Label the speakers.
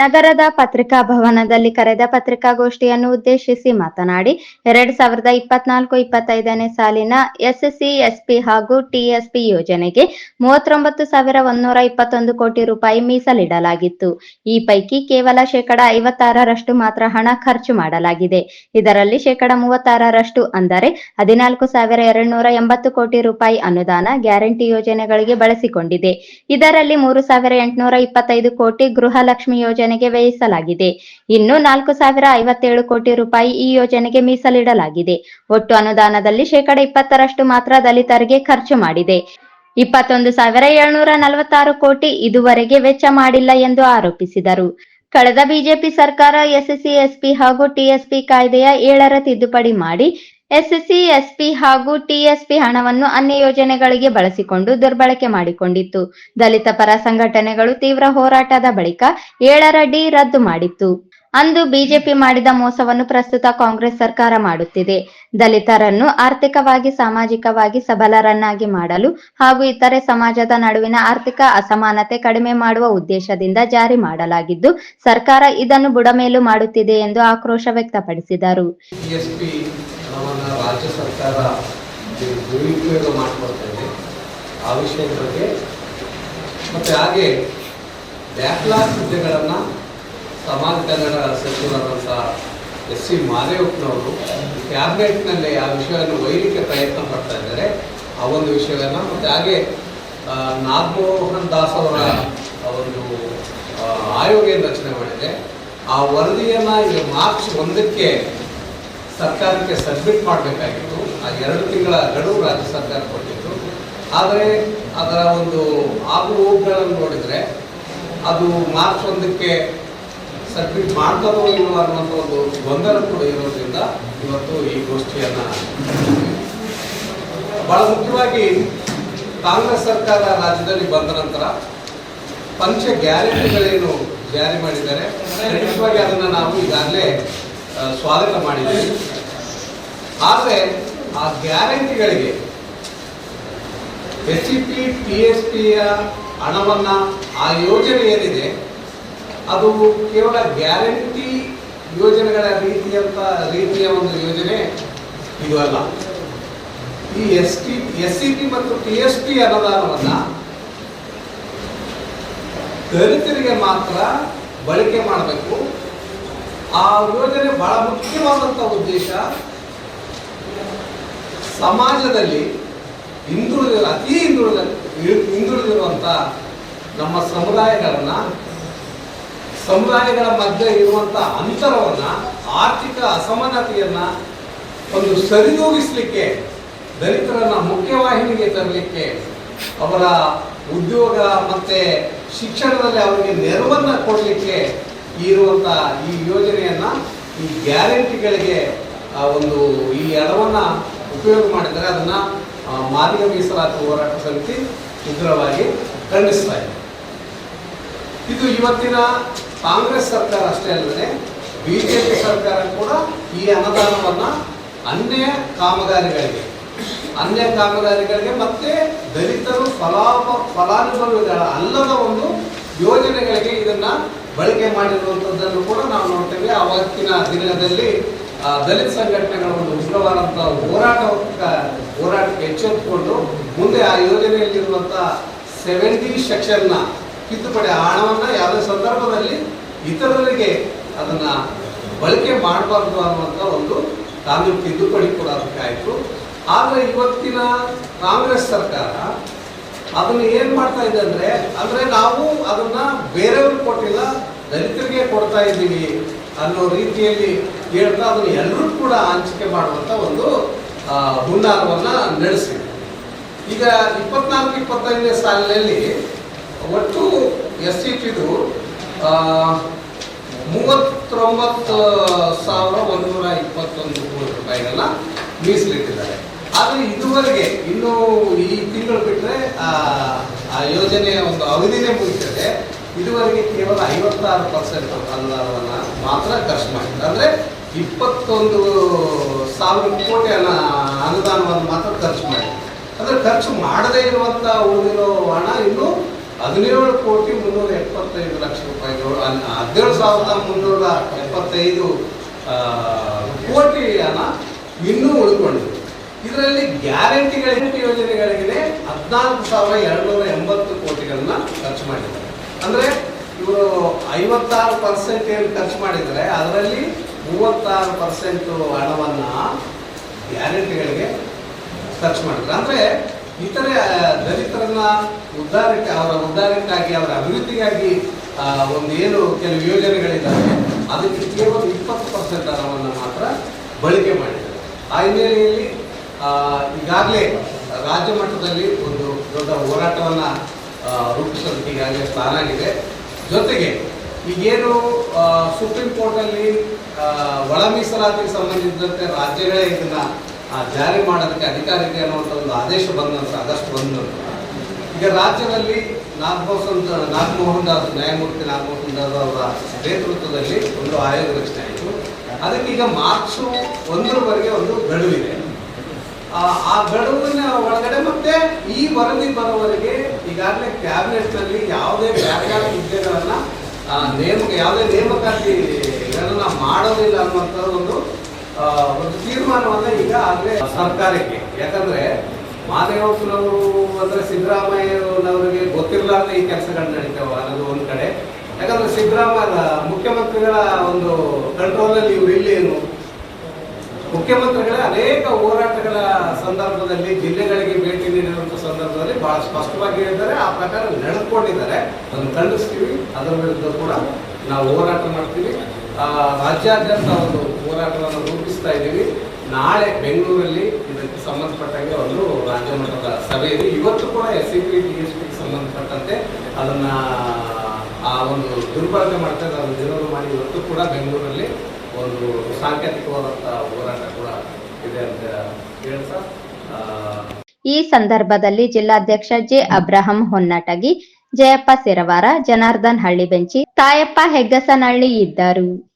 Speaker 1: ನಗರದ ಪತ್ರಿಕಾ ಭವನದಲ್ಲಿ ಕರೆದ ಪತ್ರಿಕಾಗೋಷ್ಠಿಯನ್ನು ಉದ್ದೇಶಿಸಿ ಮಾತನಾಡಿ, ಎರಡ್ ಸಾವಿರದ ಇಪ್ಪತ್ನಾಲ್ಕು ಇಪ್ಪತ್ತೈದನೇ ಸಾಲಿನ ಎಸ್ಎಸ್ಸಿ ಎಸ್ಪಿ ಹಾಗೂ ಟಿಎಸ್ಪಿ ಯೋಜನೆಗೆ ಮೂವತ್ತೊಂಬತ್ತು ಸಾವಿರ ಒಂದೂರ ಇಪ್ಪತ್ತೊಂದು ಕೋಟಿ ರೂಪಾಯಿ ಮೀಸಲಿಡಲಾಗಿತ್ತು. ಈ ಪೈಕಿ ಕೇವಲ ಶೇಕಡ ಐವತ್ತಾರರಷ್ಟು ಮಾತ್ರ ಹಣ ಖರ್ಚು ಮಾಡಲಾಗಿದೆ. ಇದರಲ್ಲಿ ಶೇಕಡ ಮೂವತ್ತಾರರಷ್ಟು ಅಂದರೆ ಹದಿನಾಲ್ಕು ಸಾವಿರ ಎರಡ್ನೂರ ಎಂಬತ್ತು ಕೋಟಿ ರೂಪಾಯಿ ಅನುದಾನ ಗ್ಯಾರಂಟಿ ಯೋಜನೆಗಳಿಗೆ ಬಳಸಿಕೊಂಡಿದೆ. ಇದರಲ್ಲಿ ಮೂರು ಸಾವಿರ ಎಂಟುನೂರ ಇಪ್ಪತ್ತೈದು ಕೋಟಿ ಗೃಹಲಕ್ಷ್ಮಿ ಯೋಜನೆಗೆ ವ್ಯಯಿಸಲಾಗಿದೆ. ಇನ್ನು ನಾಲ್ಕು ಸಾವಿರ ಐವತ್ತೇಳು ಕೋಟಿ ರೂಪಾಯಿ ಈ ಯೋಜನೆಗೆ ಮೀಸಲಿಡಲಾಗಿದೆ. ಒಟ್ಟು ಅನುದಾನದಲ್ಲಿ ಶೇಕಡ ಇಪ್ಪತ್ತರಷ್ಟು ಮಾತ್ರ ದಲಿತರಿಗೆ ಖರ್ಚು ಮಾಡಿದೆ. ಇಪ್ಪತ್ತೊಂದು ಸಾವಿರ ಏಳ್ನೂರ ನಲವತ್ತಾರು ಕೋಟಿ ಇದುವರೆಗೆ ವೆಚ್ಚ ಮಾಡಿಲ್ಲ ಎಂದು ಆರೋಪಿಸಿದರು. ಕಳೆದ ಬಿಜೆಪಿ ಸರ್ಕಾರ ಎಸ್ಎಸ್ಸಿ ಎಸ್ಪಿ ಹಾಗೂ ಟಿಎಸ್ಪಿ ಕಾಯ್ದೆಯ ಏಳರ ತಿದ್ದುಪಡಿ ಮಾಡಿ ಎಸ್ಎಸ್ಸಿ, ಎಸ್ಪಿ ಹಾಗೂ ಟಿಎಸ್ಪಿ ಹಣವನ್ನು ಅನ್ಯ ಯೋಜನೆಗಳಿಗೆ ಬಳಸಿಕೊಂಡು ದುರ್ಬಳಕೆ ಮಾಡಿಕೊಂಡಿತ್ತು. ದಲಿತ ಪರ ಸಂಘಟನೆಗಳು ತೀವ್ರ ಹೋರಾಟದ ಬಳಿಕ ಏಳರ ಡಿ ರದ್ದು ಮಾಡಿತ್ತು. ಅಂದು ಬಿಜೆಪಿ ಮಾಡಿದ ಮೋಸವನ್ನು ಪ್ರಸ್ತುತ ಕಾಂಗ್ರೆಸ್ ಸರ್ಕಾರ ಮಾಡುತ್ತಿದೆ. ದಲಿತರನ್ನು ಆರ್ಥಿಕವಾಗಿ, ಸಾಮಾಜಿಕವಾಗಿ ಸಬಲರನ್ನಾಗಿ ಮಾಡಲು ಹಾಗೂ ಇತರೆ ಸಮಾಜದ ನಡುವಿನ ಆರ್ಥಿಕ ಅಸಮಾನತೆ ಕಡಿಮೆ ಮಾಡುವ ಉದ್ದೇಶದಿಂದ ಜಾರಿ ಮಾಡಲಾಗಿದ್ದು, ಸರ್ಕಾರ ಇದನ್ನು ಬುಡಮೇಲು ಮಾಡುತ್ತಿದೆ ಎಂದು ಆಕ್ರೋಶ ವ್ಯಕ್ತಪಡಿಸಿದರು.
Speaker 2: ರಾಜ್ಯ ಸರ್ಕಾರ ದುರುಪಯೋಗ ಮಾಡಿಕೊಳ್ತಾ ಇದೆ ಆ ವಿಷಯದ ಬಗ್ಗೆ ಮತ್ತು ಹಾಗೆ ಬ್ಯಾಕ್ಲಾಗ್ ಹುದ್ದೆಗಳನ್ನು ಸಮಾಜ ಕಲ್ಯಾಣ ಸಚಿವರಾದಂಥ ಎಸ್ ಸಿ ಮಾದೇವಪ್ಪನವರು ಕ್ಯಾಬಿನೆಟ್ನಲ್ಲಿ ಆ ವಿಷಯವನ್ನು ಒಯ್ಯಲಿಕ್ಕೆ ಪ್ರಯತ್ನ ಪಡ್ತಾ ಇದ್ದಾರೆ. ಆ ಒಂದು ವಿಷಯವನ್ನು ಮತ್ತು ಹಾಗೆ ನಾಗಮೋಹನ್ ದಾಸ್ ಅವರ ಒಂದು ಆಯೋಗ ರಚನೆ ಮಾಡಿದೆ. ಆ ವರದಿಯನ್ನು ಈಗ ಮಾರ್ಚ್ ಒಂದಕ್ಕೆ ಸರ್ಕಾರಕ್ಕೆ ಸಬ್ಮಿಟ್ ಮಾಡಬೇಕಾಗಿತ್ತು. ಆ ಎರಡು ತಿಂಗಳ ಗಡುವು ರಾಜ್ಯ ಸರ್ಕಾರ ಕೊಟ್ಟಿತ್ತು. ಆದರೆ ಅದರ ಒಂದು ಆಗು ಹೋಗುಗಳನ್ನು ನೋಡಿದರೆ ಅದು ಮಾರ್ಚ್ ಒಂದಕ್ಕೆ ಸಬ್ಮಿಟ್ ಮಾಡ್ತಾರೋ ಇಲ್ಲವೋ ಅನ್ನೋಂಥ ಒಂದು ಗೊಂದಲ ಕೂಡ ಇರೋದ್ರಿಂದ ಇವತ್ತು ಈ ಗೋಷ್ಠಿಯನ್ನು ಬಹಳ ಮುಖ್ಯವಾಗಿ ಕಾಂಗ್ರೆಸ್ ಸರ್ಕಾರ ರಾಜ್ಯದಲ್ಲಿ ಬಂದ ನಂತರ ಪಂಚ ಗ್ಯಾರಂಟಿಗಳೇನು ಜಾರಿ ಮಾಡಿದ್ದಾರೆ. ಖಂಡಿತವಾಗಿ ಅದನ್ನು ನಾವು ಈಗಾಗಲೇ ಸ್ವಾಗತ ಮಾಡಿದ್ದೀವಿ. ಆದರೆ ಆ ಗ್ಯಾರಂಟಿಗಳಿಗೆ S C P T S ಪಿಯ ಹಣವನ್ನು ಆ ಯೋಜನೆ ಏನಿದೆ, ಅದು ಕೇವಲ ಗ್ಯಾರಂಟಿ ಯೋಜನೆಗಳ ರೀತಿಯಂತ ರೀತಿಯ ಒಂದು ಯೋಜನೆ ಇದು ಅಲ್ಲ. ಈ S T, S C P ಮತ್ತು ಟಿ ಎಸ್ ಪಿ ಅನುದಾನವನ್ನು ದಲಿತರಿಗೆ ಮಾತ್ರ ಬಳಕೆ ಮಾಡಬೇಕು. ಆ ಯೋಜನೆ ಬಹಳ ಮುಖ್ಯವಾದಂಥ ಉದ್ದೇಶ ಸಮಾಜದಲ್ಲಿ ಹಿಂದುಳಿದ ಅತಿ ಹಿಂದುಳಿದ ಹಿಂದುಳಿದಿರುವಂಥ ನಮ್ಮ ಸಮುದಾಯಗಳನ್ನ ಸಮುದಾಯಗಳ ಮಧ್ಯೆ ಇರುವಂಥ ಅಂತರವನ್ನ ಆರ್ಥಿಕ ಅಸಮಾನತೆಯನ್ನ ಒಂದು ಸರಿದೂಗಿಸ್ಲಿಕ್ಕೆ ದಲಿತರನ್ನ ಮುಖ್ಯವಾಹಿನಿಗೆ ತರಲಿಕ್ಕೆ ಅವರ ಉದ್ಯೋಗ ಮತ್ತೆ ಶಿಕ್ಷಣದಲ್ಲಿ ಅವರಿಗೆ ನೆರವನ್ನ ಕೊಡಲಿಕ್ಕೆ ಇರುವಂತ ಈ ಯೋಜನೆಯನ್ನ ಈ ಗ್ಯಾರಂಟಿಗಳಿಗೆ ಒಂದು ಈ ಹಣವನ್ನ ಉಪಯೋಗ ಮಾಡಿದರೆ ಅದನ್ನ ಮಾದಿಗ ಮೀಸಲಾತಿ ಹೋರಾಟ ಸಮಿತಿ ಉಗ್ರವಾಗಿ ಖಂಡಿಸ್ತಾ ಇದೆ. ಇದು ಇವತ್ತಿನ ಕಾಂಗ್ರೆಸ್ ಸರ್ಕಾರ ಅಷ್ಟೇ ಅಲ್ಲದೆ ಬಿಜೆಪಿ ಸರ್ಕಾರ ಕೂಡ ಈ ಅನುದಾನವನ್ನ ಅನ್ಯ ಕಾಮಗಾರಿಗಳಿಗೆ ಅನ್ಯ ಕಾಮಗಾರಿಗಳಿಗೆ ಮತ್ತೆ ದಲಿತರು ಫಲಾಪ, ಫಲಾನುಭವಿಗಳ ಅಲ್ಲದ ಒಂದು ಯೋಜನೆಗಳಿಗೆ ಇದನ್ನ ಬಳಕೆ ಮಾಡಿರುವಂಥದ್ದನ್ನು ಕೂಡ ನಾವು ನೋಡ್ತೇವೆ. ಅವತ್ತಿನ ದಿನದಲ್ಲಿ ದಲಿತ ಸಂಘಟನೆಗಳ ಒಂದು ಉಗ್ರವಾದಂತಹ ಹೋರಾಟ ಹೋರಾಟಕ್ಕೆ ಎಚ್ಚೆತ್ತುಕೊಂಡು ಮುಂದೆ ಆ ಯೋಜನೆಯಲ್ಲಿರುವಂಥ ಸೆವೆಂಟಿ ಸೆಕ್ಷನ್ನ ತಿದ್ದುಪಡಿ ಹಣವನ್ನ ಯಾವುದೇ ಸಂದರ್ಭದಲ್ಲಿ ಇತರರಿಗೆ ಅದನ್ನ ಬಳಕೆ ಮಾಡಬಾರ್ದು ಅನ್ನುವಂಥ ಒಂದು ಕಾನೂನು ತಿದ್ದುಪಡಿ ಕೂಡ ಆದರೆ ಇವತ್ತಿನ ಕಾಂಗ್ರೆಸ್ ಸರ್ಕಾರ ಅದನ್ನ ಏನ್ ಮಾಡ್ತಾ ಇದೆ ಅಂದ್ರೆ ಅಂದ್ರೆ ನಾವು ಅದನ್ನ ಬೇರೆಯವ್ರಿಗೆ ಕೊಟ್ಟಿಲ್ಲ, ದಲಿತರಿಗೆ ಕೊಡ್ತಾ ಇದ್ದೀವಿ ಅನ್ನೋ ರೀತಿಯಲ್ಲಿ ಹೇಳ್ತಾ ಅದನ್ನ ಎಲ್ಲರೂ ಕೂಡ ಹಂಚಿಕೆ ಮಾಡುವಂತ ಒಂದು ಹುನ್ನಾರವನ್ನ ನಡೆಸಿದೆ ಈಗ ಇಪ್ಪತ್ನಾಲ್ಕು, ಇಪ್ಪತ್ತೈದನೇ ಸಾಲಿನಲ್ಲಿ ಒಟ್ಟು ಎಸ್ ಸಿ ಪಿದು ಮೂವತ್ತೊಂಬತ್ತು ಸಾವಿರ ಒಂದೂರ ಇಪ್ಪತ್ತೊಂದು ಕೋಟಿ ರೂಪಾಯಿಗಳನ್ನ ಮೀಸಲಿಟ್ಟಿದ್ದಾರೆ. ಆದರೆ ಇದುವರೆಗೆ ಇನ್ನು ಈ ತಿಂಗಳು ಬಿಟ್ಟರೆ ಆ ಯೋಜನೆಯ ಒಂದು ಅವಧಿನೇ ಮುಗಿತದೆ. ಇದುವರೆಗೆ ಕೇವಲ ಐವತ್ತಾರು ಪರ್ಸೆಂಟ್ ಅನುದಾನವನ್ನು ಮಾತ್ರ ಖರ್ಚು ಮಾಡಿದ್ದಾರೆ ಅಂದರೆ ಇಪ್ಪತ್ತೊಂದು ಸಾವಿರ ಕೋಟಿ ಅನ್ನ ಅನುದಾನವನ್ನು ಮಾತ್ರ ಖರ್ಚು ಮಾಡಿ ಅಂದರೆ ಖರ್ಚು ಮಾಡದೇ ಇರುವಂಥ ಉಳಿದಿರೋ ಹಣ ಇನ್ನು ಹದಿನೇಳು ಕೋಟಿ ಮುನ್ನೂರ ಎಪ್ಪತ್ತೈದು ಲಕ್ಷ ರೂಪಾಯಿಗಳು ಹದಿನೇಳು ಸಾವಿರದ ಮುನ್ನೂರ ಎಪ್ಪತ್ತೈದು ಕೋಟಿ ಹಣ ಇನ್ನೂ ಉಳ್ಕೊಂಡಿದೆ ಇದರಲ್ಲಿ ಗ್ಯಾರಂಟಿಗಳ ಯೋಜನೆಗಳಿಗೆ ಹದಿನಾಲ್ಕು ಸಾವಿರ ಎರಡುನೂರ ಎಂಬತ್ತು ಕೋಟಿಗಳನ್ನ ಖರ್ಚು ಮಾಡಿದ್ದಾರೆ. ಅಂದ್ರೆ ಇವರು ಐವತ್ತಾರು ಪರ್ಸೆಂಟ್ ಏನು ಖರ್ಚು ಮಾಡಿದರೆ ಅದರಲ್ಲಿ ಮೂವತ್ತಾರು ಪರ್ಸೆಂಟ್ ಹಣವನ್ನ ಗ್ಯಾರಂಟಿಗಳಿಗೆ ಖರ್ಚು ಮಾಡಿದ್ರು ಅಂದ್ರೆ ಇತರೆ ದಲಿತರನ್ನ ಉದ್ಧಾರಕ್ಕೆ, ಅವರ ಉದ್ಧಾರಕ್ಕಾಗಿ, ಅವರ ಅಭಿವೃದ್ಧಿಗಾಗಿ ಒಂದು ಏನು ಕೆಲವು ಯೋಜನೆಗಳಿದ್ದಾವೆ, ಅದಕ್ಕೆ ಕೇವಲ ಇಪ್ಪತ್ತು ಪರ್ಸೆಂಟ್ ಹಣವನ್ನು ಮಾತ್ರ ಬಳಕೆ ಮಾಡಿದ್ದಾರೆ. ಆ ಹಿನ್ನೆಲೆಯಲ್ಲಿ ಈಗಾಗಲೇ ರಾಜ್ಯ ಮಟ್ಟದಲ್ಲಿ ಒಂದು ದೊಡ್ಡ ಹೋರಾಟವನ್ನು ರೂಪಿಸೋದಕ್ಕೆ ಈಗಾಗಲೇ ಪ್ಲಾನ್ ಆಗಿದೆ. ಜೊತೆಗೆ ಈಗೇನು ಸುಪ್ರೀಂ ಕೋರ್ಟಲ್ಲಿ ಒಳ ಮೀಸಲಾತಿಗೆ ಸಂಬಂಧಿಸಿದಂತೆ ರಾಜ್ಯಗಳೇ ಇದನ್ನ ಜಾರಿ ಮಾಡೋದಕ್ಕೆ ಅಧಿಕಾರ ಇದೆ ಅನ್ನುವಂಥ ಒಂದು ಆದೇಶ ಬಂದ ಆದಷ್ಟು ಆಗಸ್ಟ್ ಈಗ ರಾಜ್ಯದಲ್ಲಿ ನಾಗಮೋಹನ್ ನಾಗಮೋಹನ್ ದಾಸ್, ನ್ಯಾಯಮೂರ್ತಿ ನಾಗಮೋಹನ್ ದಾಸ್ ಅವರ ನೇತೃತ್ವದಲ್ಲಿ ಒಂದು ಆಯೋಗ ರಚನೆ ಆಯಿತು. ಅದಕ್ಕೆ ಈಗ ಮಾರ್ಚ್ ಒಂದರವರೆಗೆ ಒಂದು ಗಡುವಿದೆ. ಆ ಗಡುವಿನ ಒಳಗಡೆ ಮತ್ತೆ ಈ ವರದಿ ಬರೋವರೆಗೆ ಈಗಾಗಲೇ ಕ್ಯಾಬಿನೆಟ್ನಲ್ಲಿ ಯಾವುದೇ ಬ್ಯಾಕ್ಯಾಪ್ ಹುದ್ದೆಗಳನ್ನ ನೇಮಕ, ಯಾವುದೇ ನೇಮಕಾತಿಗಳನ್ನ ಮಾಡೋದಿಲ್ಲ ಅನ್ನುವಂತ ಒಂದು ಒಂದು ತೀರ್ಮಾನವನ್ನ ಈಗ ಆಗಲೇ ಸರ್ಕಾರಕ್ಕೆ. ಯಾಕಂದ್ರೆ ಮಾದೇವಪ್ಪನವರು ಅಂದ್ರೆ ಸಿದ್ದರಾಮಯ್ಯನವರಿಗೆ ಗೊತ್ತಿರಲಾರ್ದೆ ಈ ಕೆಲಸಗಳು ನಡೀತಾವ ಅನ್ನೋದು ಒಂದ್ ಕಡೆ. ಯಾಕಂದ್ರೆ ಸಿದ್ದರಾಮಯ್ಯ ಮುಖ್ಯಮಂತ್ರಿಗಳ ಒಂದು ಕಂಟ್ರೋಲ್ ಕಂಟ್ರೋಲಲ್ಲಿ ಇವ್ರು ಇಲ್ಲೇನು? ಮುಖ್ಯಮಂತ್ರಿಗಳ ಅನೇಕ ಹೋರಾಟಗಳ ಸಂದರ್ಭದಲ್ಲಿ ಜಿಲ್ಲೆಗಳಿಗೆ ಭೇಟಿ ನೀಡಿರುವಂಥ ಸಂದರ್ಭದಲ್ಲಿ ಬಹಳ ಸ್ಪಷ್ಟವಾಗಿ ಹೇಳಿದ್ದಾರೆ. ಆ ಪ್ರಕಾರ ನಡೆದುಕೊಂಡಿದ್ದಾರೆ. ಅದನ್ನು ಖಂಡಿಸ್ತೀವಿ. ಅದರ ವಿರುದ್ಧ ಕೂಡ ನಾವು ಹೋರಾಟ ಮಾಡ್ತೀವಿ. ರಾಜ್ಯಾದ್ಯಂತ ಒಂದು ಹೋರಾಟವನ್ನು ರೂಪಿಸ್ತಾ ಇದ್ದೀವಿ. ನಾಳೆ ಬೆಂಗಳೂರಲ್ಲಿ ಇದಕ್ಕೆ ಸಂಬಂಧಪಟ್ಟಂಗೆ ಒಂದು ರಾಜ್ಯ ಮಟ್ಟದ ಸಭೆ ಇವತ್ತು ಕೂಡ S C P T S ಪಿಗೆ ಸಂಬಂಧಪಟ್ಟಂತೆ ಅದನ್ನು, ಆ, ಒಂದು ದುರ್ಬಳಕೆ ಮಾಡ್ತಾ ಇದ್ದಾರೆ. ಅದನ್ನು ಮಾಡಿ ಇವತ್ತು ಕೂಡ ಬೆಂಗಳೂರಲ್ಲಿ ಒಂದು ಸಾಂಕೇತಿಕವಾದಂಥ ಹೋರಾಟ ಕೂಡ ಇದೆ ಅಂತ ಹೇಳ್ತಾ
Speaker 1: ಈ ಸಂದರ್ಭದಲ್ಲಿ ಜಿಲ್ಲಾಧ್ಯಕ್ಷ ಜೆ ಅಬ್ರಹಂ ಹೊನ್ನಟಗಿ, ಜಯಪ್ಪ ಸಿರವಾರ ಜನಾರ್ದನ್ ಹಳ್ಳಿ ಬೆಂಚಿ, ತಾಯಪ್ಪ ಹೆಗ್ಗಸನಹಳ್ಳಿ ಇದ್ದರು.